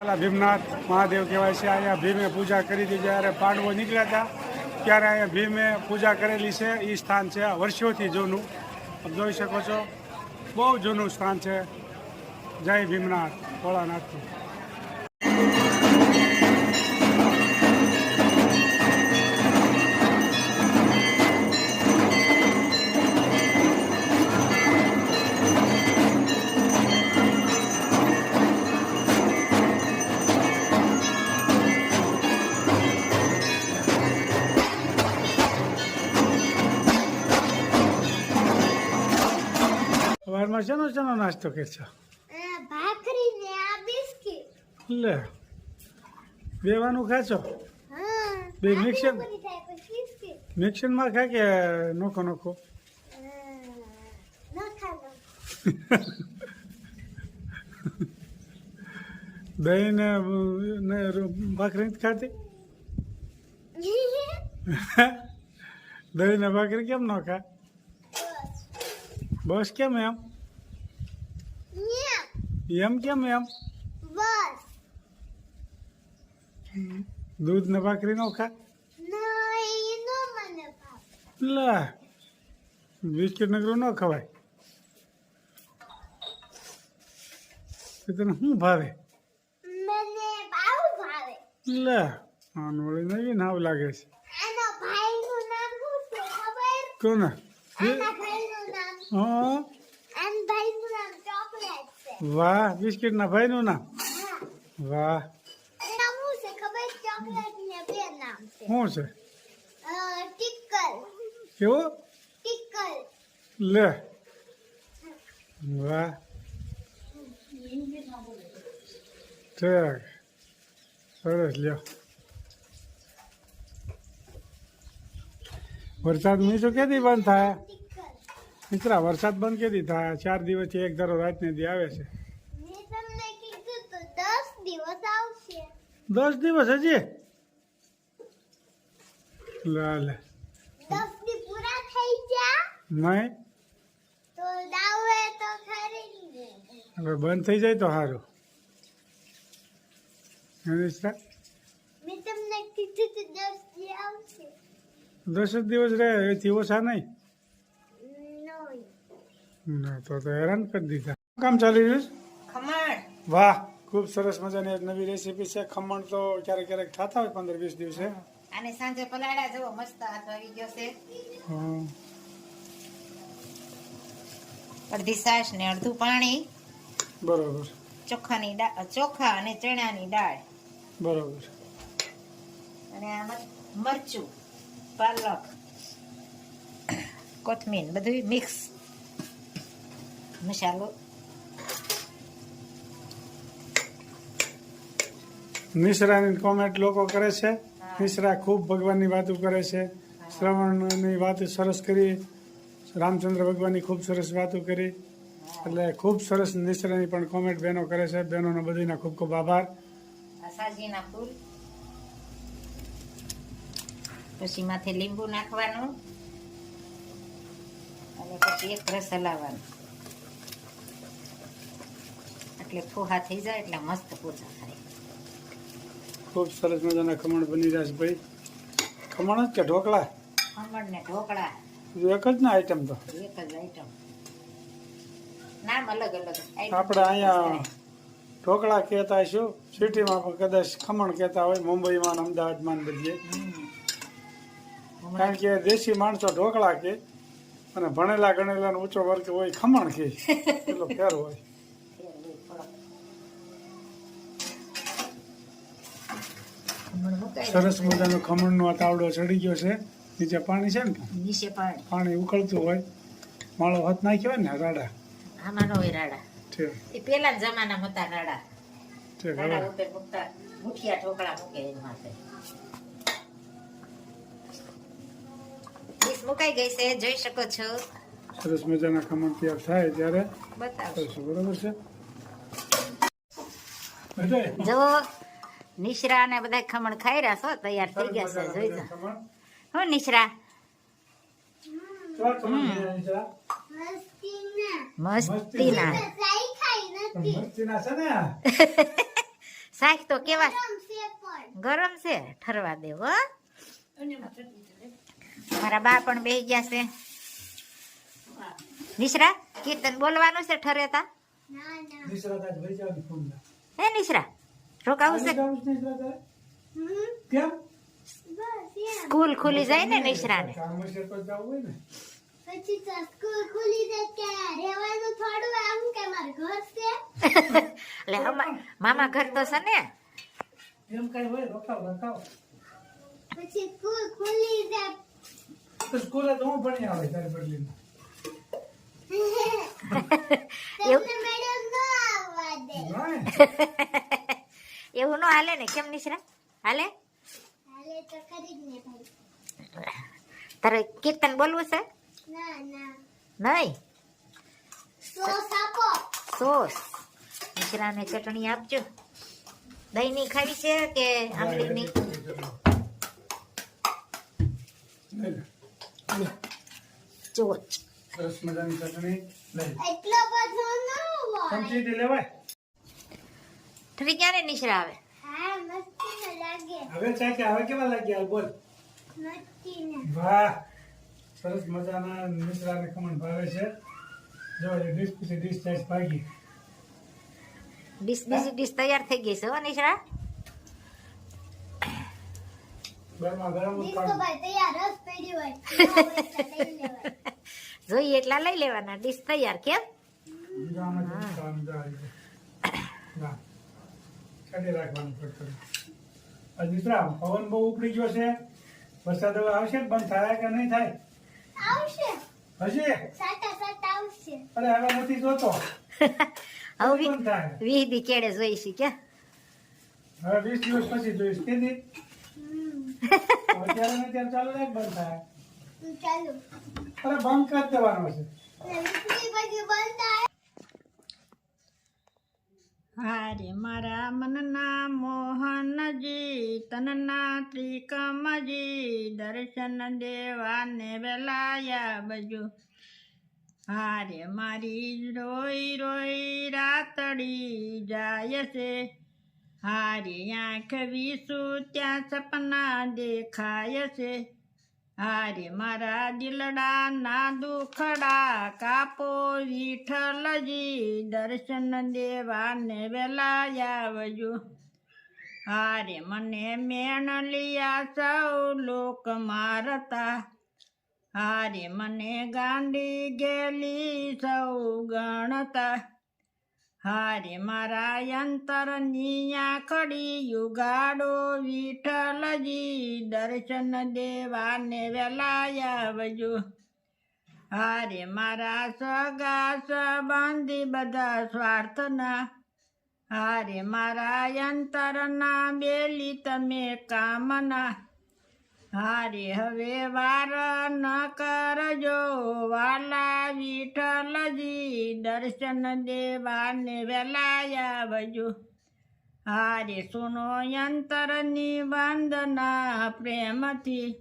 ભીમનાથ મહાદેવ કહેવાય છે. અહીંયા ભીમે પૂજા કરી હતી જ્યારે પાંડવો નીકળ્યા હતા, ત્યારે અહીંયા ભીમે પૂજા કરેલી છે. એ સ્થાન છે વર્ષોથી જૂનું. આપ જોઈ શકો છો, બહુ જૂનું સ્થાન છે. જય ભીમનાથ ભોળાનાથ સવારમાં શેનો શેનો નાસ્તો કરશો ભાખરી ને આ બિસ્કિટ. લે બેવાનું ખાશો? બે મિક્સર? મિક્સરમાં ખા કે નોખો નોખો? દહીં ને ભાખરી ખાતી? દહીં ને ભાખરી કેમ ન ખા બસ કેમ એમ? એમ કેમ એમ? બસ. દૂધ ને ભાખરી ન ખા મને બિસ્કિટ નગરું ન ખવાય. તને શું ભાવે? મને બહુ ભાવે. લે નવી નાવ લાગે છે. આના ભાઈનું નામ શું છે ખબર? કોને? હા. નામ ચોકલેટ છે. વાહ બિસ્કિટના ભાઈનું નામ? વાહ. નામ શું છે ખબર? ચોકલેટ ને બે નામ છે. શું છે? કેવો? લે. વાહ. ઠીક. સરસ લ્યો. વરસાદ મીઠું કે બંધ થાય? મિત્રા વરસાદ બંધ કેદી થાય? ચાર દિવસથી એક ધારો રાત ને આવે છે. દસ દિવસ હજી? લે લે. દસ દી પૂરા થઈ ગયા? નહીં. તો દાવે તો ખરી ને હવે બંધ થઈ જાય તો સારું. દસ જ દિવસ રહે એથી ઓછા નહીં. ના તો તો હેરાન કરી દીધા. કામ ચાલી રહ્યું છે? ખમણ. વાહ ખૂબ સરસ મજાની એક નવી રેસીપી છે. ખમણ તો ક્યારેક ક્યારેક થતા હોય પંદર વીસ દિવસે. અને સાંજે પલાળ્યા જવો મસ્ત હાથ આવી ગયો છે. અડધી સાસ ને અડધું પાણી. બરોબર. ચોખાની દાળ ચોખા અને ચણાની દાળ. બરોબર. અને આમાં મરચું પાલક કોથમીર બધું મિક્સ મસાલો મિશ્રાની કોમેન્ટ લોકો કરે છે મિશ્રા ખૂબ ભગવાનની વાતો કરે છે શ્રવણની વાત સરસ કરી રામચંદ્ર ભગવાનની ખૂબ સરસ વાતો કરી એટલે ખૂબ સરસ મિશ્રાની પણ કોમેન્ટ બહેનો કરે છે બહેનોનો બધીના ખૂબ ખૂબ આભાર ફૂલ પછી માથે લીંબુ નાખવાનું અને પછી એક રસ હલાવવાનું એટલે ફોહા થઈ જાય એટલે મસ્ત પૂજા થાય. ખૂબ સરસ મજાના ખમણ બની રહ્યા છે ભાઈ. ખમણ જ કે ઢોકળા? ખમણ ને ઢોકળા એક જ ના આઈટમ તો. એક જ આઈટમ નામ અલગ અલગ આપણે અહીંયા ઢોકળા કહેતા શું સિટીમાં પણ કદાચ ખમણ કહેતા હોય મુંબઈમાં અમદાવાદમાં બધીએ. કારણ કે દેશી માણસો ઢોકળા કે અને ભણેલા ગણેલા ઊંચો વર્ગ હોય ખમણ કે. એટલો ફેર હોય. સરસ મજાનો ખમણનો આ તાવડો ચડી ગયો છે. નીચે પાણી છે ને? નીચે પાણી. પાણી ઉકળતું હોય. માળો હાથ નાખ્યો હોય ને રાડા? આમાં હોય રાડા. એ પેલા જમાનામાં હતા રાડા. રાડા ઉપર મૂકતા મુઠિયા ઢોકળા મૂકે એની માથે ડીશ મુકાઈ ગઈ છે જોઈ શકો છો. સરસ મજાના ખમણ તૈયાર થાય ત્યારે. બતાવશું. બરોબર છે? જો નિશરા ને બધા ખમણ ખાઈ રહ્યા છો? તૈયાર થઈ ગયા છે જોઈ જા. હું નિશરા? મસ્તીના મસ્તીના સાઈ ખાઈ નથી મસ્તીના. છે ને? શાક તો કેવા? ગરમ છે પણ. ગરમ છે? ઠરવા દેવો હો. મારા બા પણ બે ગયા છે. નિશ્રા કીર્તન બોલવાનું છે ઠરેતા હે નિશ્રા? રોકાવું છે? કેમ? બસ સ્કૂલ ખુલી જાય ને નિશ્રાને? કામ હશે તો જવું ને. પછી તો સ્કૂલ ખુલી જાય કે રહેવાનું થોડું આમ કે મારું ઘર છે. એટલે અમા- મામા ઘર તો છે ને. એમ કઈ હોય રોકાવ રોકાવ. પછી સ્કૂલ ખુલી જાય. તો સ્કૂલે તો હું ભણી આવે તારી બદલી એવું? મેડમ ન આવવા દે. હાલે ને? કેમ નિશ્રા હાલે? હાલે તો કરી જ ને ભાઈ. તારે કીર્તન બોલવું છે? ના ના. નહીં? સોસ નિશ્રાને ચટણી આપજો. દહીં ની ખાવી છે કે આમલી ની ચોચ સરસ મજાની ચટણી. એટલો બધો ન હોય. લેવાય. ઠરી ક્યારે નિશ્રા આવે? હવે ચાચી હવે કેવા લાગ્યા બોલ. વાહ. સરસ મજાના મિશ્રાને ખમણ ભાવે છે. જો એ ડીશ પછી ડીશ ચાઈસ ભાગી. ડીશ બીજી ડીશ તૈયાર થઈ ગઈ છે હો નિશરા? ગરમા ગરમ. જોઈએ એટલા લઈ લેવાના ડીશ તૈયાર કેમ? બીજા આમાં તો ખાવાનું જ આવી જાય. ના કાઢી રાખવાનું ફટકડી. આ મિશ્રા પવન બહુ ઉપડી ગયો છે. વરસાદ હવે આવશે બંધ થાય કે નહીં થાય? આવશે. હજી? સાટા સાટા આવશે. અરે હવે નથી જોતો. હવે દી કેડે જોઈશી કે હવે વીસ દિવસ પછી જોઈશ. કે દી અત્યારે ને ત્યારે ચાલુ રાખ બંધ થાય. ચાલુ. અરે બંધ કરી દેવાનો છે બંધ થાય. હારે મારા મનના મોહનજી તનના ત્રિકમજી દર્શન દેવાને વેલાયા બજુ. હારે મારી રોઈ રોઈ રાતડી જાય છે. હારી આંખ વીસું ત્યાં સપના દેખાય છે. હારે મારા દિલડા ના દુખડા કાપો વિઠ્ઠલજી દર્શન દેવાને વેલા આવજો. હારે મને મેણ લિયા સૌ લોક મારતા. હારે મને ગાંડી ગેલી સૌ ગણતા. હારે મારા અંતર નિયા ખડી યુગાડો વિઠ્ઠલજી દર્શન દેવાને વેલા આવજો. હારે મારા સગા સંબંધી બધા સ્વાર્થના. હારે મારા અંતરના બેલી તમે કામના. હારે હવે વાર ન કરજો, વાલા વિઠ્ઠલજી, દર્શન દેવાને વેલા આવજો. હારે સુનો અંતરની વંદના પ્રેમથી.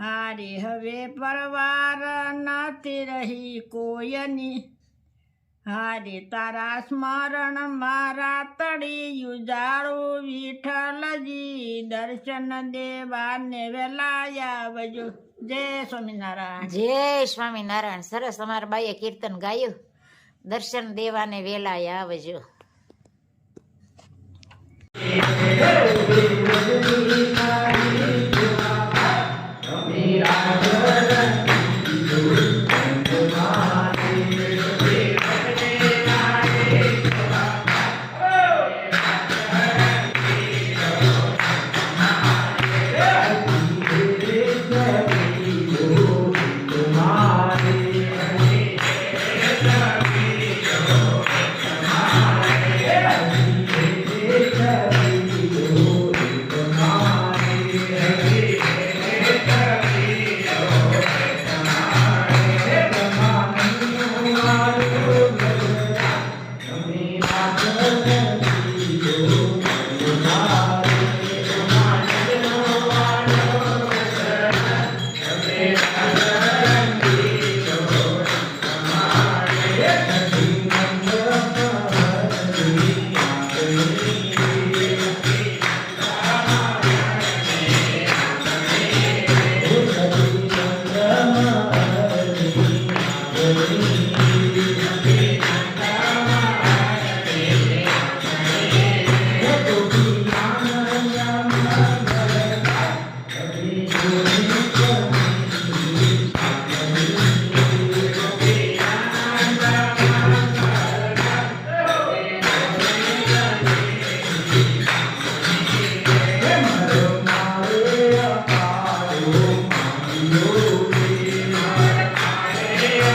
હારે હવે પરવાર નથી રહી કોયની હારે તારા સ્મરણ મારા તળી યુજાળું વિઠ્ઠલજી દર્શન દેવાને વેલાયા આવજો. જય સ્વામિનારાયણ. જય સ્વામિનારાયણ. સરસ અમારા બાઈએ કીર્તન ગાયું. દર્શન દેવાને વેલાયા આવજો.